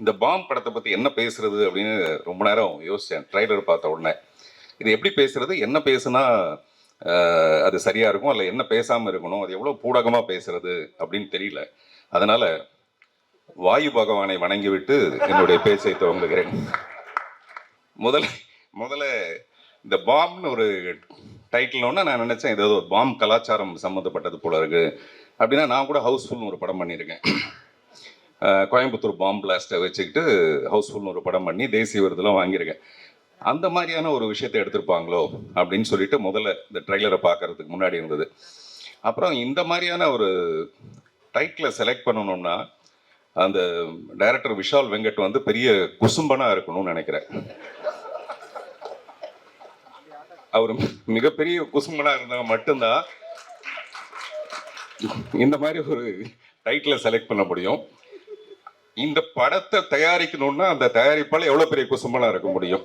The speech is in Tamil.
இந்த பாம் படத்தை பற்றி என்ன பேசுறது அப்படின்னு ரொம்ப நேரம் யோசித்தேன் ட்ரைலர் பார்த்த உடனே. இது எப்படி பேசுறது என்ன பேசுனா அது சரியாக இருக்கும் அல்ல என்ன பேசாமல் இருக்கணும் அது எவ்வளோ பூடகமாக பேசுறது அப்படின்னு தெரியல. அதனால வாயு பகவானை வணங்கிவிட்டு என்னுடைய பேச்சை துவங்குகிறேன். முதல்ல முதல்ல இந்த பாம்னு ஒரு டைட்டில் நான் நினச்சேன் ஏதோ ஒரு பாம் கலாச்சாரம் சம்மந்தப்பட்டது போல இருக்கு. அப்படின்னா நான் கூட ஹவுஸ்ஃபுல்னு ஒரு படம் பண்ணியிருக்கேன். கோயம்புத்தூர் பாம் பிளாஸ்ட்டை வச்சுக்கிட்டு ஹவுஸ்ஃபுல்னு ஒரு படம் பண்ணி தேசிய விருதுலாம் வாங்கியிருக்கேன். அந்த மாதிரியான ஒரு விஷயத்தை எடுத்திருப்பாங்களோ அப்படின்னு சொல்லிட்டு முதல்ல இந்த ட்ரைலரை பார்க்கறதுக்கு முன்னாடி இருந்தது. அப்புறம் இந்த மாதிரியான ஒரு டைட்டிலை செலக்ட் பண்ணணும்னா அந்த டைரக்டர் விஷால் வெங்கட் வந்து பெரிய குசும்பனாக இருக்கணும்னு நினைக்கிறேன். அவர் மிகப்பெரிய குசும்பனாக இருந்தால் மட்டும்தான் இந்த மாதிரி ஒரு டைட்டிலை செலக்ட் பண்ண முடியும். இந்த படத்தை தயாரிக்கணும்னா அந்த தயாரிப்பால் எவ்வளோ பெரிய குசும்பலாக இருக்க முடியும்?